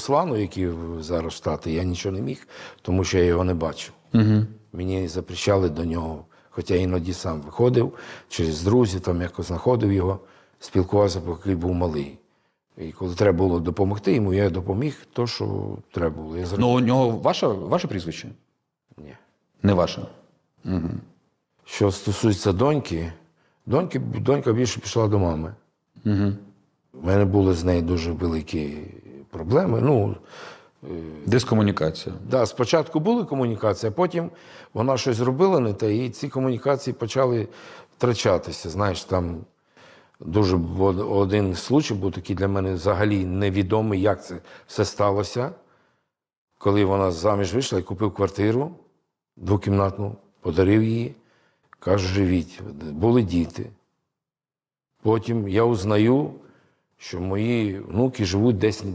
Руслану, який зараз в Штати, я нічого не міг, тому що я його не бачив. Угу. Мені запрещали до нього, хоча іноді сам виходив через друзів, там якось знаходив його, спілкувався, поки був малий. І коли треба було допомогти йому, я допоміг то, що треба було. Я зробив. Ну, у нього ваше, ваше прізвище? Ні. Не ваше. Що стосується доньки, доньки, донька більше пішла до мами. Угу. У мене були з нею дуже великі проблеми. Ну, Дискомунікація. да, спочатку були комунікації, а потім вона щось зробила не те, і ці комунікації почали втрачатися. Знаєш, там дуже один случай був такий для мене взагалі невідомий, як це все сталося. Коли вона заміж вийшла і купив квартиру двокімнатну, подарив її, кажу, живіть. Були діти. Потім я узнаю, що мої внуки живуть десь